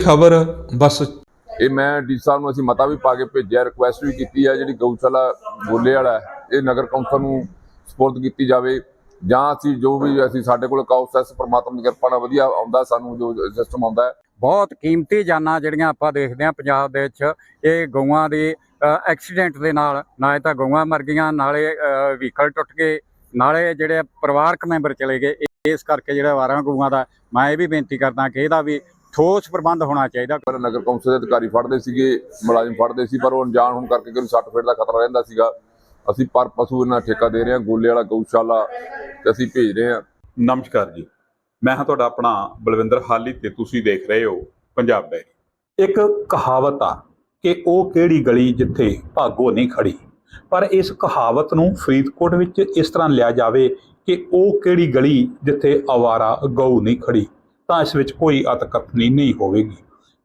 ਖਬਰ ਬਸ। ਇਹ ਮੈਂ ਡੀ ਸਾਹਿਬ ਨੂੰ ਅਸੀਂ ਮਤਾ ਵੀ ਪਾ ਕੇ ਭੇਜਿਆ ਰਿਕੁਐਸਟ ਵੀ ਕੀਤੀ ਹੈ ਜਿਹੜੀ ਗਊਸ਼ਾਲਾ ਬੋਲੇ ਵਾਲਾ ਇਹ ਨਗਰ ਕੌਂਸਲ ਨੂੰ ਸਪੁਰਦ ਕੀਤੀ ਜਾਵੇ ਜਾਂ ਅਸੀਂ ਜੋ ਵੀ ਅਸੀਂ ਸਾਡੇ ਕੋਲ ਕਾਉਸੈਸ ਪ੍ਰਮਾਤਮਾ ਦੀ ਕਿਰਪਾ ਨਾਲ ਵਧੀਆ ਆਉਂਦਾ ਸਾਨੂੰ ਜੋ ਸਿਸਟਮ ਆਉਂਦਾ ਹੈ। ਬਹੁਤ ਕੀਮਤੀ ਜਾਨਾਂ ਜਿਹੜੀਆਂ ਆਪਾਂ ਦੇਖਦੇ ਹਾਂ ਪੰਜਾਬ ਦੇ ਵਿੱਚ ਇਹ ਗਊਆਂ ਦੇ ਐਕਸੀਡੈਂਟ ਦੇ ਨਾਲ ਨਾਲੇ ਤਾਂ ਗਊਆਂ ਮਰ ਗਈਆਂ ਨਾਲੇ ਵਹੀਕਲ ਟੁੱਟ ਗਏ ਨਾਲੇ ਜਿਹੜੇ ਪਰਿਵਾਰਕ ਮੈਂਬਰ ਚਲੇ ਗਏ ਇਹ- ਇਸ ਕਰਕੇ ਜਿਹੜਾ ਵਾਰਾਂ ਗਊਆਂ ਦਾ ਮੈਂ ਇਹ ਵੀ ਬੇਨਤੀ ਕਰਦਾ ਕਿ ਇਹਦਾ ਵੀ ਠੋਸ ਪ੍ਰਬੰਧ ਹੋਣਾ ਚਾਹੀਦਾ। ਪਰ ਨਗਰ ਕੌਂਸਲ ਦੇ ਅਧਿਕਾਰੀ ਫੜਦੇ ਸੀਗੇ ਮੁਲਾਜ਼ਮ ਫੜਦੇ ਸੀ ਪਰ ਉਹ ਅਣਜਾਣ ਹੋਣ ਕਰਕੇ ਕੋਈ ਸੱਟ ਫੇਟ ਦਾ ਖਤਰਾ ਰਹਿੰਦਾ ਸੀਗਾ। ਅਸੀਂ ਪਰ ਪਸ਼ੂ ਇਹਨਾਂ ਠੇਕਾ ਦੇ ਰਹੇ ਹਾਂ ਗੋਲੇ ਵਾਲਾ ਗਊਸ਼ਾਲਾ ਤੇ ਅਸੀਂ ਭੇਜ ਰਹੇ ਹਾਂ। ਨਮਸਕਾਰ ਜੀ। ਮੈਂ ਹਾਂ ਤੁਹਾਡਾ ਆਪਣਾ ਬਲਵਿੰਦਰ ਹਾਲੀ ਤੇ ਤੁਸੀਂ ਦੇਖ ਰਹੇ ਹੋ ਪੰਜਾਬ ਡਾਇਰੀ ਇੱਕ ਕਹਾਵਤ ਆ ਕਿ ਉਹ ਕਿਹੜੀ ਗਲੀ ਜਿੱਥੇ ਭਾਗੋ ਨਹੀਂ ਖੜੀ ਪਰ ਇਸ ਕਹਾਵਤ ਨੂੰ ਫਰੀਦਕੋਟ ਵਿੱਚ ਇਸ ਤਰ੍ਹਾਂ ਲਿਆ ਜਾਵੇ ਕਿ ਉਹ ਕਿਹੜੀ ਗਲੀ ਜਿੱਥੇ ਆਵਾਰਾ ਗਊ ਨਹੀਂ ਖੜੀ ਤਾਂ ਇਸ ਵਿੱਚ ਕੋਈ ਅਤਕਥਨੀ ਨਹੀਂ ਹੋਵੇਗੀ।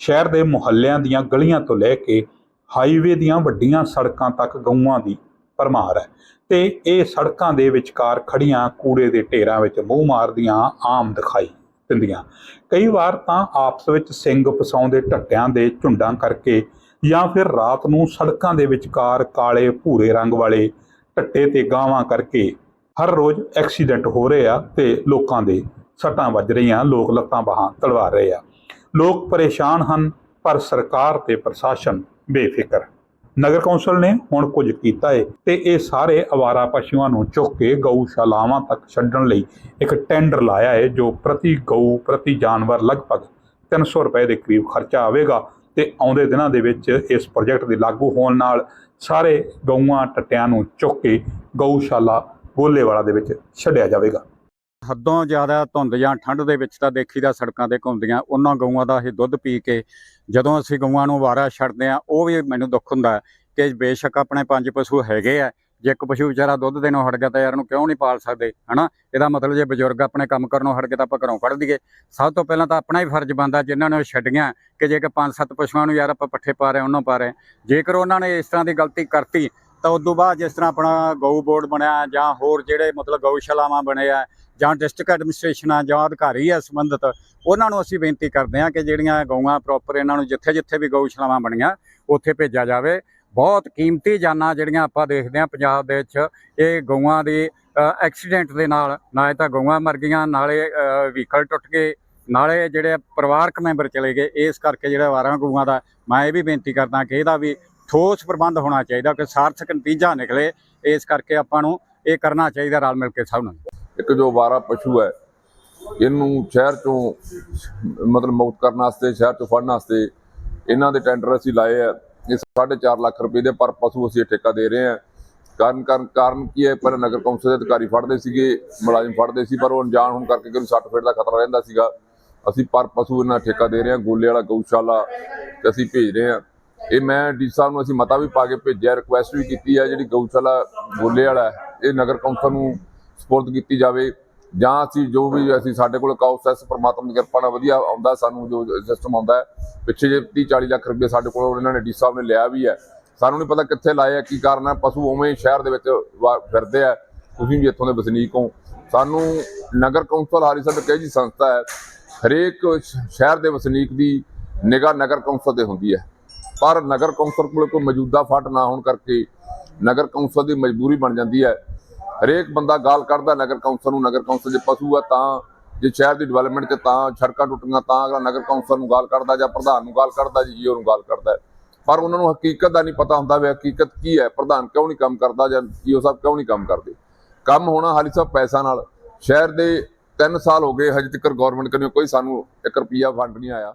ਸ਼ਹਿਰ ਦੇ ਮੁਹੱਲਿਆਂ ਦੀਆਂ ਗਲੀਆਂ ਤੋਂ ਲੈ ਕੇ ਹਾਈਵੇ ਦੀਆਂ ਵੱਡੀਆਂ ਸੜਕਾਂ ਤੱਕ ਗਊਆਂ ਦੀ ਭਰਮਾਰ ਹੈ ਤੇ ਇਹ ਸੜਕਾਂ ਦੇ ਵਿਚਕਾਰ ਖੜੀਆਂ ਕੂੜੇ ਦੇ ਢੇਰਾਂ ਵਿੱਚ ਮੂੰਹ ਮਾਰਦੀਆਂ ਆਮ ਦਿਖਾਈ ਦਿੰਦੀਆਂ। ਕਈ ਵਾਰ ਤਾਂ ਆਪਸ ਵਿੱਚ ਸਿੰਘ ਫਸਾਉਂਦੇ ਟੱਟਿਆਂ ਦੇ ਝੁੰਡਾਂ ਕਰਕੇ ਜਾਂ ਫਿਰ ਰਾਤ ਨੂੰ ਸੜਕਾਂ ਦੇ ਵਿਚਕਾਰ ਕਾਲੇ ਭੂਰੇ ਰੰਗ ਵਾਲੇ ਟੱਟੇ ਤੇ ਗਾਵਾਂ ਕਰਕੇ ਹਰ ਰੋਜ਼ ਐਕਸੀਡੈਂਟ ਹੋ ਰਹੇ ਆ ਤੇ ਲੋਕਾਂ ਦੇ ਸੱਟਾਂ ਵੱਜ ਰਹੀਆਂ, ਲੋਕ ਲੱਤਾਂ ਬਾਹਾਂ ਤੜਵਾ ਰਹੇ ਆ। ਲੋਕ ਪਰੇਸ਼ਾਨ ਹਨ, ਪਰ ਸਰਕਾਰ ਤੇ ਪ੍ਰਸ਼ਾਸਨ ਬੇਫਿਕਰ। ਨਗਰ ਕੌਂਸਲ ਨੇ ਹੁਣ ਕੁਝ ਕੀਤਾ ਹੈ ਤੇ ਇਹ ਸਾਰੇ ਅਵਾਰਾ ਪਸ਼ੂਆਂ ਨੂੰ ਚੁੱਕ ਕੇ ਗਊਸ਼ਾਲਾਵਾਂ ਤੱਕ ਛੱਡਣ ਲਈ ਇੱਕ ਟੈਂਡਰ ਲਾਇਆ ਹੈ ਜੋ ਪ੍ਰਤੀ ਗਊ, ਪ੍ਰਤੀ ਜਾਨਵਰ ਲਗਭਗ 300 ਰੁਪਏ ਦੇ ਕਰੀਬ ਖਰਚਾ ਆਵੇਗਾ ਤੇ ਆਉਂਦੇ ਦਿਨਾਂ ਦੇ ਵਿੱਚ ਇਸ ਪ੍ਰੋਜੈਕਟ ਦੇ ਲਾਗੂ ਹੋਣ ਨਾਲ ਸਾਰੇ ਗਊਆਂ ਟੱਟਿਆਂ ਨੂੰ ਚੁੱਕ ਕੇ ਗਊਸ਼ਾਲਾ ਗੋਲੇਵਾਲਾ ਦੇ ਵਿੱਚ ਛੱਡਿਆ ਜਾਵੇਗਾ। ਹੱਦੋਂ ਜ਼ਿਆਦਾ ਧੁੰਦ ਜਾਂ ਠੰਡ ਦੇ ਵਿੱਚ ਤਾਂ ਦੇਖੀਦਾ ਸੜਕਾਂ ਤੇ ਘੁੰਮਦੀਆਂ, ਉਹਨਾਂ ਗਊਆਂ ਦਾ ਅਸੀਂ ਦੁੱਧ ਪੀ ਕੇ ਜਦੋਂ ਅਸੀਂ ਗਊਆਂ ਨੂੰ ਵਾਰਾ ਛੱਡਦੇ ਆ ਉਹ ਵੀ ਮੈਨੂੰ ਦੁੱਖ ਹੁੰਦਾ ਕਿ ਬੇਸ਼ੱਕ ਆਪਣੇ ਪੰਜ ਪਸ਼ੂ ਹੈਗੇ ਆ, ਜੇ ਇੱਕ ਪਸ਼ੂ ਵਿਚਾਰਾ ਦੁੱਧ ਦੇਣੋਂ ਹਟ ਗਿਆ ਤਾਂ ਯਾਰ ਨੂੰ ਕਿਉਂ ਨਹੀਂ ਪਾਲ ਸਕਦੇ, ਹਨਾ? ਇਹਦਾ ਮਤਲਬ ਜੇ ਬਜ਼ੁਰਗ ਆਪਣੇ ਕੰਮ ਕਰਨੋਂ ਹਟ ਗਏ ਤਾਂ ਆਪਾਂ ਘਰੋਂ ਕੱਢ ਦਈਏ। ਸਭ ਤੋਂ ਪਹਿਲਾਂ ਤਾਂ ਆਪਣਾ ਹੀ ਫਰਜ਼ ਬਣਦਾ ਜਿਨ੍ਹਾਂ ਨੇ ਉਹ ਛੱਡੀਆਂ ਕਿ ਜੇ ਕਿ ਪੰਜ ਸੱਤ ਪਸ਼ੂਆਂ ਨੂੰ ਯਾਰ ਆਪਾਂ ਪੱਠੇ ਪਾ ਰਹੇ ਉਹਨਾਂ ਪਾ ਰਹੇ ਜੇਕਰ ਉਹਨਾਂ ਨੇ ਇਸ ਤਰ੍ਹਾਂ ਦੀ ਗਲਤੀ ਕਰਤੀ ਤਾਂ ਉਸ ਤੋਂ ਬਾਅਦ ਜਿਸ ਤਰ੍ਹਾਂ ਆਪਣਾ ਗਊ ਬੋਰਡ ਬਣਿਆ ਜਾਂ ਹੋਰ ਜਿਹੜੇ ਮਤਲਬ ਗਊਸ਼ਾਲਾਵਾਂ ਬਣੇ ਆ ਜਾਂ ਡਿਸਟ੍ਰਿਕਟ ਐਡਮਿਨਿਸਟ੍ਰੇਸ਼ਨ ਆ ਜਾਂ ਅਧਿਕਾਰੀ ਆ ਸੰਬੰਧਿਤ, ਉਹਨਾਂ ਨੂੰ ਅਸੀਂ ਬੇਨਤੀ ਕਰਦੇ ਹਾਂ ਕਿ ਜਿਹੜੀਆਂ ਗਊਆਂ ਪ੍ਰੋਪਰ ਇਹਨਾਂ ਨੂੰ ਜਿੱਥੇ ਜਿੱਥੇ ਵੀ ਗਊਸ਼ਾਲਾਵਾਂ ਬਣੀਆਂ, ਉੱਥੇ ਭੇਜਿਆ ਜਾਵੇ। ਬਹੁਤ ਕੀਮਤੀ ਜਾਨਾਂ ਜਿਹੜੀਆਂ ਆਪਾਂ ਦੇਖਦੇ ਹਾਂ ਪੰਜਾਬ ਦੇ ਵਿੱਚ, ਇਹ ਗਊਆਂ ਦੇ ਐਕਸੀਡੈਂਟ ਦੇ ਨਾਲ ਨਾਲੇ ਤਾਂ ਗਊਆਂ ਮਰ ਗਈਆਂ ਨਾਲੇ ਵਹੀਕਲ ਟੁੱਟ ਗਏ ਨਾਲੇ ਜਿਹੜੇ ਪਰਿਵਾਰਕ ਮੈਂਬਰ ਚਲੇ ਗਏ, ਇਸ ਕਰਕੇ ਜਿਹੜਾ ਵਾਰਾਂ ਗਊਆਂ ਦਾ ਮੈਂ ਇਹ ਵੀ ਬੇਨਤੀ ਕਰਦਾ ਕਿ ਇਹਦਾ ਵੀ ਠੋਸ ਪ੍ਰਬੰਧ ਹੋਣਾ ਚਾਹੀਦਾ, ਕਿ ਸਾਰਥਕ ਨਤੀਜਾ ਨਿਕਲੇ, ਇਸ ਕਰਕੇ ਆਪਾਂ ਨੂੰ ਇਹ ਕਰਨਾ ਚਾਹੀਦਾ ਰਲ ਮਿਲ ਕੇ ਸਭ ਨੂੰ। ਇੱਕ ਜੋ ਵਾਰਾ ਪਸ਼ੂ ਹੈ, ਇਹਨੂੰ ਸ਼ਹਿਰ ਚੋਂ ਮਤਲਬ ਮੁਕਤ ਕਰਨ ਵਾਸਤੇ, ਸ਼ਹਿਰ ਚੋਂ ਫੜਨ ਵਾਸਤੇ ਇਹਨਾਂ ਦੇ ਟੈਂਡਰ ਅਸੀਂ ਲਾਏ ਆ। ਇਹ 4.5 ਲੱਖ ਰੁਪਏ ਦੇ ਪਰ ਪਸ਼ੂ ਅਸੀਂ ਇਹ ਠੇਕਾ ਦੇ ਰਹੇ ਹਾਂ ਕਾਰਨ ਕਾਰਨ ਕਾਰਨ ਕੀ ਹੈ? ਪਰ ਨਗਰ ਕੌਂਸਲ ਦੇ ਅਧਿਕਾਰੀ ਫੜਦੇ ਸੀਗੇ, ਮੁਲਾਜ਼ਮ ਫੜਦੇ ਸੀ, ਪਰ ਉਹ ਅਣਜਾਣ ਹੋਣ ਕਰਕੇ ਕੋਈ ਸੱਟ ਫੇਟ ਦਾ ਖਤਰਾ ਰਹਿੰਦਾ ਸੀਗਾ। ਅਸੀਂ ਪਰ ਪਸ਼ੂ ਇਹਨਾਂ ਠੇਕਾ ਦੇ ਰਹੇ ਹਾਂ ਗੋਲੇ ਵਾਲਾ ਗਊਸ਼ਾਲਾ ਤੇ ਅਸੀਂ ਭੇਜ ਰਹੇ ਹਾਂ ਇਹ ਮੈਂ ਡੀ ਸਾਹਿਬ ਨੂੰ ਅਸੀਂ ਮਤਾ ਵੀ ਪਾ ਕੇ ਭੇਜਿਆ ਰਿਕੁਐਸਟ ਵੀ ਕੀਤੀ ਹੈ ਜਿਹੜੀ ਗਊਸ਼ਾਲਾ ਗੋਲੇ ਵਾਲਾ ਇਹ ਨਗਰ ਕੌਂਸਲ ਨੂੰ ਸਪੁਰਦ ਕੀਤੀ ਜਾਵੇ ਜਾਂ ਅਸੀਂ ਜੋ ਵੀ ਅਸੀਂ ਸਾਡੇ ਕੋਲ ਕਾਉਸੈਸ ਪਰਮਾਤਮਾ ਦੀ ਕਿਰਪਾ ਨਾਲ ਵਧੀਆ ਆਉਂਦਾ ਸਾਨੂੰ ਜੋ ਸਿਸਟਮ ਆਉਂਦਾ ਹੈ, ਪਿੱਛੇ ਜੇ 30 40 ਲੱਖ ਰੁਪਏ ਸਾਡੇ ਕੋਲ ਇਹਨਾਂ ਨੇ ਡੀ ਸਾਹਿਬ ਨੇ ਲਿਆ ਵੀ ਹੈ, ਸਾਨੂੰ ਨਹੀਂ ਪਤਾ ਕਿੱਥੇ ਲਾਏ ਆ, ਕੀ ਕਾਰਨ ਹੈ, ਪਸ਼ੂ ਉਵੇਂ ਸ਼ਹਿਰ ਦੇ ਵਿੱਚ ਵਾ- ਫਿਰਦੇ ਆ, ਤੁਸੀਂ ਵੀ ਇੱਥੋਂ ਦੇ ਵਸਨੀਕ ਹੋ। ਸਾਨੂੰ ਨਗਰ ਕੌਂਸਲ ਹਾਰੀ ਸਾਹਿਬ ਕਹੀ ਜੀ ਸੰਸਥਾ ਹੈ, ਹਰੇਕ ਸ਼- ਸ਼ਹਿਰ ਦੇ ਵਸਨੀਕ ਦੀ ਨਿਗਾਹ ਨਗਰ ਕੌਂਸਲ ਤੇ ਹੁੰਦੀ ਹੈ। ਪਰ ਨਗਰ ਕੌਂਸਲ ਕੋਲ ਕੋਈ ਮੌਜੂਦਾ ਫੰਡ ਨਾ ਹੋਣ ਕਰਕੇ ਨਗਰ ਕੌਂਸਲ ਦੀ ਮਜਬੂਰੀ ਬਣ ਜਾਂਦੀ ਹੈ। ਹਰੇਕ ਬੰਦਾ ਗਾਲ ਕੱਢਦਾ ਨਗਰ ਕੌਂਸਲ ਨੂੰ, ਨਗਰ ਕੌਂਸਲ ਜੇ ਪਸ਼ੂ ਆ ਤਾਂ, ਜੇ ਸ਼ਹਿਰ ਦੀ ਡਿਵੈਲਪਮੈਂਟ 'ਚ ਤਾਂ ਸੜਕਾਂ ਟੁੱਟੀਆਂ ਤਾਂ ਅਗਲਾ ਨਗਰ ਕੌਂਸਲ ਨੂੰ ਗਾਲ ਕੱਢਦਾ ਜਾਂ ਪ੍ਰਧਾਨ ਨੂੰ ਗਾਲ ਕੱਢਦਾ, ਜੀ ਜੀਓ ਨੂੰ ਗਾਲ ਕੱਢਦਾ। ਪਰ ਉਹਨਾਂ ਨੂੰ ਹਕੀਕਤ ਦਾ ਨਹੀਂ ਪਤਾ ਹੁੰਦਾ ਵੀ ਹਕੀਕਤ ਕੀ ਹੈ, ਪ੍ਰਧਾਨ ਕਿਉਂ ਨਹੀਂ ਕੰਮ ਕਰਦਾ ਜਾਂ ਜੀਓ ਸਾਹਿਬ ਕਿਉਂ ਨਹੀਂ ਕੰਮ ਕਰਦੇ। ਕੰਮ ਹੋਣਾ ਹਾਲੀ ਸਾਹਿਬ ਪੈਸਾ ਨਾਲ। ਸ਼ਹਿਰ ਦੇ 3 ਸਾਲ ਹੋ ਗਏ, ਹਜੇ ਤੱਕ ਗਵਰਨਮੈਂਟ ਕੋਲੋਂ ਕੋਈ ਸਾਨੂੰ 1 ਰੁਪਿਆ ਫੰਡ ਨਹੀਂ ਆਇਆ।